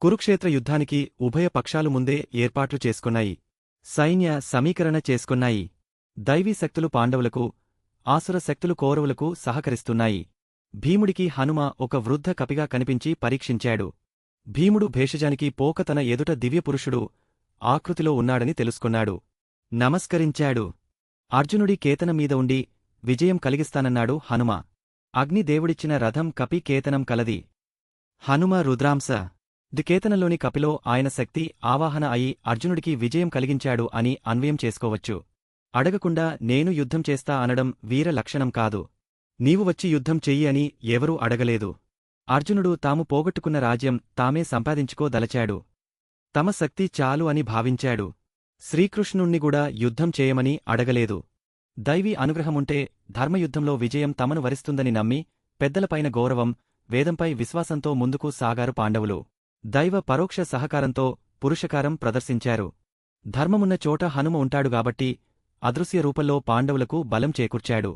కురుక్షేత్ర యుద్ధానికి ఉభయ పక్షాలు ముందే ఏర్పాట్లు చేసుకున్నాయి. సైన్య సమీకరణ చేసుకున్నాయి. దైవీ శక్తులు పాండవులకు ఆసుర శక్తులు కౌరవులకు సహకరిస్తున్నాయి. భీముడికి హనుమ ఒక వృద్ధ కపిగా కనిపించి పరీక్షించాడు. భీముడు భేషజానికి పోక తన ఎదుట దివ్యపురుషుడు ఆకృతిలో ఉన్నాడని తెలుసుకున్నాడు. నమస్కరించాడు. అర్జునుడి కేతనం మీద ఉండి విజయం కలిగిస్తానన్నాడు హనుమ. అగ్నిదేవుడిచ్చిన రథం కపి కేతనం కలది. హనుమ రుద్రాంశ దికేతనంలోని కపిలో ఆయన శక్తి ఆవాహన అయి అర్జునుడికి విజయం కలిగించాడు అని అన్వయం చేసుకోవచ్చు. అడగకుండా నేను యుద్ధం చేస్తా అనడం వీర లక్షణం కాదు. నీవు వచ్చి యుద్ధం చెయ్యి అని ఎవరూ అడగలేదు. అర్జునుడు తాము పోగొట్టుకున్న రాజ్యం తామే సంపాదించుకోదలచాడు. తమ శక్తి చాలు అని భావించాడు. శ్రీకృష్ణుణ్ణి కూడా యుద్ధం చేయమని అడగలేదు. దైవీ అనుగ్రహముంటే ధర్మయుద్ధంలో విజయం తమను వరిస్తుందని నమ్మి పెద్దలపైన గౌరవం వేదంపై విశ్వాసంతో ముందుకు సాగారు పాండవులు. దైవ పరోక్ష సహకారంతో పురుషకారం ప్రదర్శించారు. ధర్మమున్న చోట హనుమ ఉంటాడుగాబట్టి అదృశ్య రూపంలో పాండవులకు బలం చేకూర్చాడు.